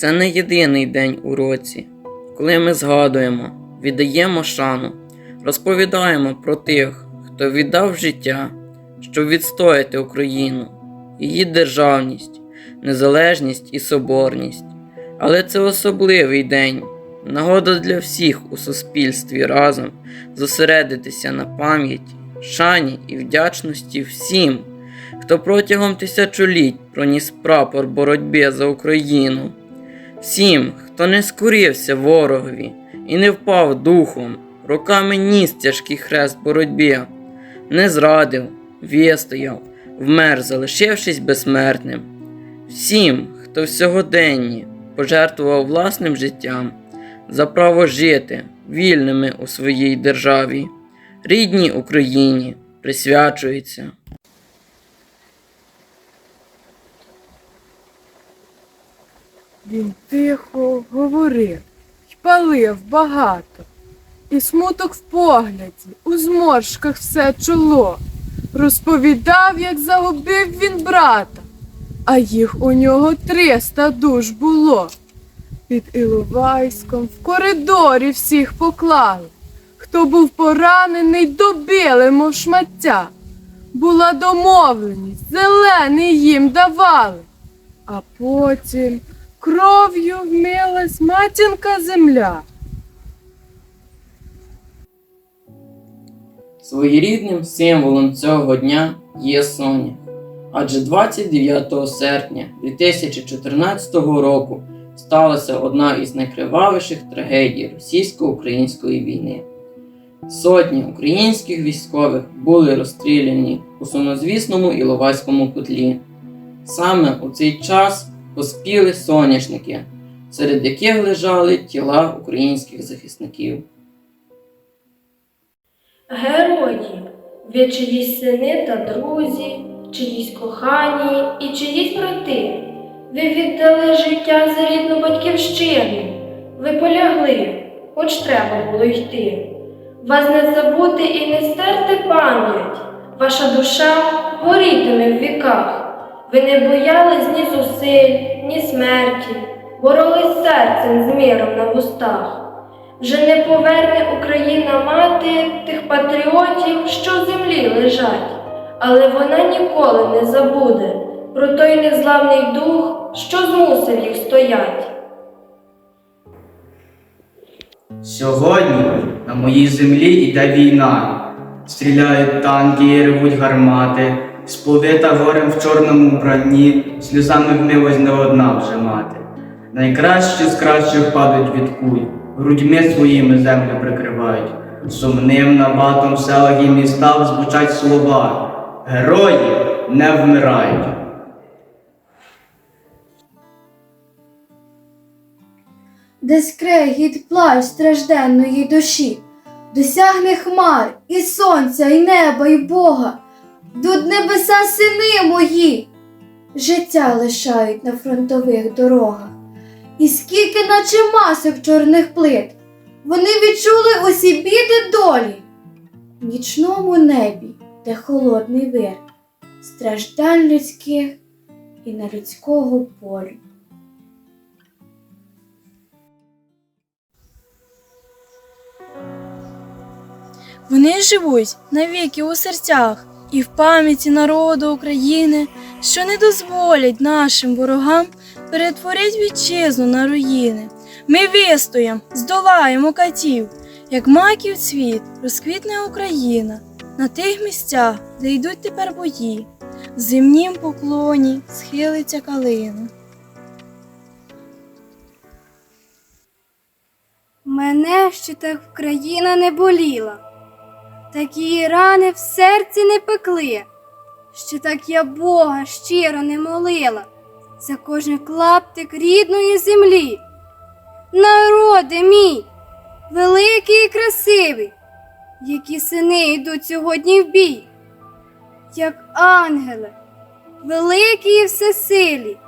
Це не єдиний день у році, коли ми згадуємо, віддаємо шану, розповідаємо про тих, хто віддав життя, щоб відстояти Україну, її державність, незалежність і соборність. Але це особливий день, нагода для всіх у суспільстві разом зосередитися на пам'яті, шані і вдячності всім, хто протягом тисячоліть проніс прапор боротьби за Україну, всім, хто не скорився ворогові і не впав духом, роками ніс тяжкий хрест боротьбі, не зрадив, вистояв, вмер, залишившись безсмертним. Всім, хто в сьогоденні пожертвував власним життям за право жити вільними у своїй державі, рідній Україні присвячується. Він тихо говорив й палив багато, і смуток в погляді, у зморшках все чоло. Розповідав, як загубив він брата, а їх у нього триста душ було. Під Іловайськом в коридорі всіх поклали. Хто був поранений, добили, мов шмаття. Була домовленість, зелений їм давали. А потім кров'ю вмилась матінка земля. Своєрідним символом цього дня є Соня. Адже 29 серпня 2014 року сталася одна із найкривавіших трагедій російсько-української війни. Сотні українських військових були розстріляні у сумнозвісному Іловайському котлі. Саме у цей час поспіли соняшники, серед яких лежали тіла українських захисників. Герої, ви чиїсь сини та друзі, чиїсь кохані і чиїсь брати. Ви віддали життя за рідну батьківщину. Ви полягли, хоч треба було йти. Вас не забути і не стерти пам'ять. Ваша душа горітиме в віках. Ви не боялись ні зусиль, ні смерті, боролись серцем з міром на вустах. Вже не поверне Україна мати тих патріотів, що в землі лежать, але вона ніколи не забуде про той незламний дух, що змусив їх стоять. Сьогодні на моїй землі йде війна. Стріляють танки і ревуть гармати, сповита горем в чорному вбранні, сльозами вмилась не одна вже мати. Найкращі з кращих падають від куль, грудьми своїми землю прикривають. Сумним набатом в селах і містах звучать слова. Герої не вмирають. де скрегіт плач стражденної душі, досягне хмар і сонця, і неба, і Бога, тут небеса сини мої, життя лишають на фронтових дорогах. І скільки наче масок чорних плит, вони відчули усі біди долі. В нічному небі, де холодний вир, страждань людських і на людського полю. Вони живуть навіки у серцях і в пам'яті народу України, що не дозволять нашим ворогам перетворити вітчизну на руїни. Ми вистоїм, здолаємо катів, як маків цвіт, розквітне Україна на тих місцях, де йдуть тепер бої, в земнім поклоні схилиться калина. Мене ще так Україна не боліла, такі рани в серці не пекли, ще так я Бога щиро не молила за кожен клаптик рідної землі. Народи мій, великий і красивий, які сини йдуть сьогодні в бій, як ангели, великі і всесилі,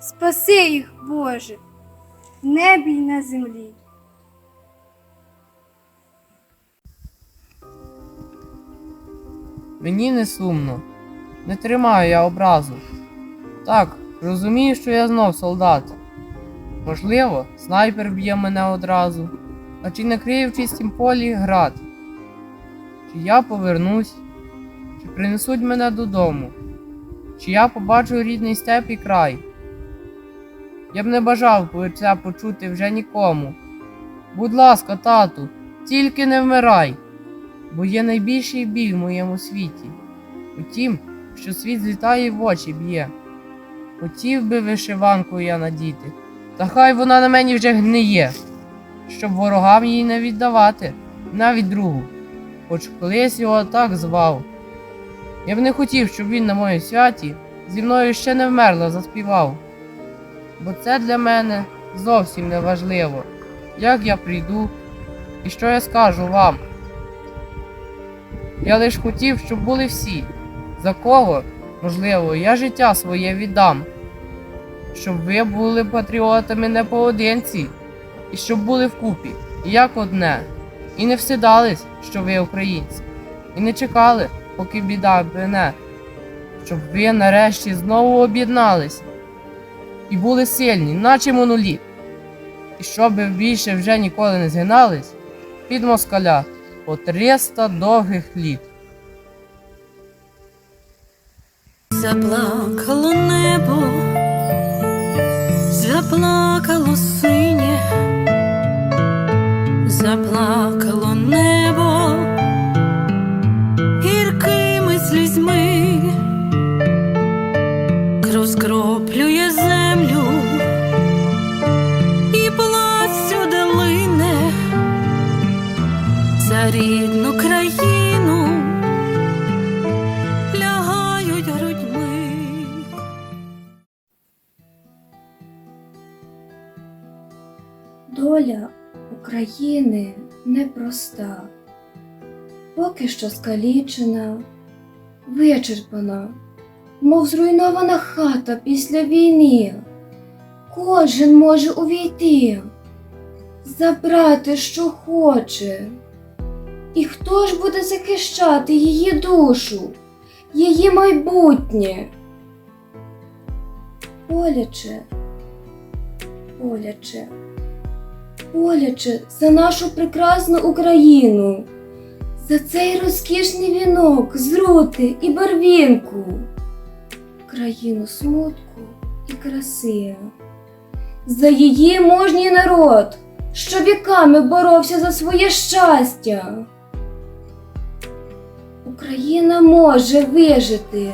спаси їх, Боже, в небі й на землі. Мені не сумно, не тримаю я образу. Так, розумію, що я знов солдат. Можливо, снайпер б'є мене одразу, а чи не криє в чистім полі град? Чи я повернусь, чи принесуть мене додому, чи я побачу рідний степ і край. Я б не бажав би це почути вже нікому. Будь ласка, тату, тільки не вмирай, бо є найбільший біль в моєму світі. Утім, що світ злітає і в очі б'є. Хотів би вишиванку я надіти, та хай вона на мені вже гниє, щоб ворогам її не віддавати, навіть другу, хоч колись його так звав. Я б не хотів, щоб він на моїй святі зі мною ще не вмерло заспівав. Бо це для мене зовсім не важливо, як я прийду і що я скажу вам. Я лиш хотів, щоб були всі, за кого, можливо, я життя своє віддам, щоб ви були патріотами не поодинці, і щоб були вкупі, як одне, і не всидались, що ви українці, і не чекали, поки біда мене, щоб ви нарешті знову об'єднались і були сильні, наче моноліт, і щоб більше вже ніколи не згинались під москаля по 300 довгих літ. Заплакало небо, заплакало синє, заплакало небо рідну країну лягають грудьми. Доля України непроста, поки що скалічена, вичерпана, мов зруйнована хата після війни. Кожен може увійти, забрати, що хоче. І хто ж буде захищати її душу, її майбутнє? Боляче, боляче боляче за нашу прекрасну Україну, за цей розкішний вінок з рути і барвінку, країну смутку і краси, за її мужній народ, що віками боровся за своє щастя. Україна може вижити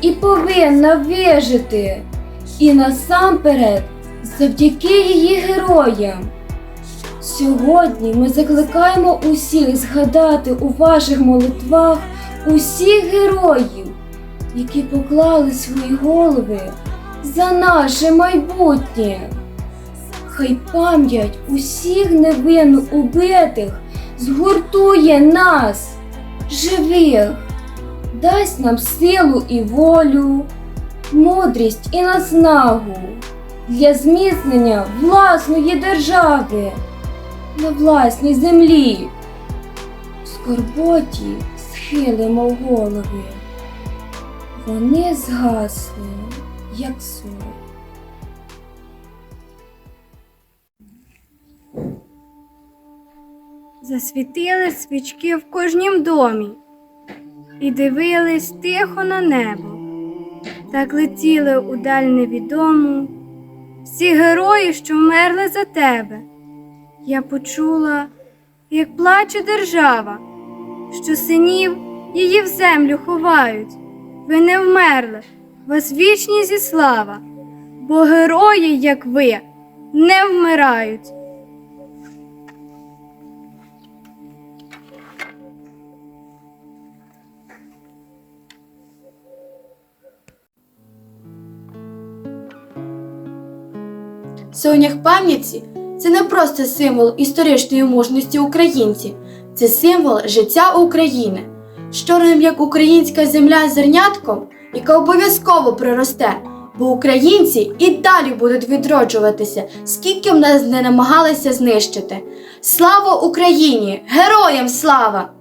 і повинна вижити, і насамперед завдяки її героям. Сьогодні ми закликаємо усіх згадати у ваших молитвах усіх героїв, які поклали свої голови за наше майбутнє. Хай пам'ять усіх невинно убитих згуртує нас, живих, дасть нам силу і волю, мудрість і наснагу для зміцнення власної держави на власній землі. В скорботі схилимо голови. Вони згасли, як сон. Засвітили свічки в кожнім домі і дивились тихо на небо. Так летіли у даль невідому всі герої, що вмерли за тебе. Я почула, як плаче держава, що синів її в землю ховають. Ви не вмерли, вас вічні зі слава, бо герої, як ви, не вмирають. Сонях пам'яті це не просто символ історичної мужності українців, це символ життя України, з чорним як українська земля зернятком, яка обов'язково проросте, бо українці і далі будуть відроджуватися, скільки б нас не намагалися знищити. Слава Україні! Героям слава!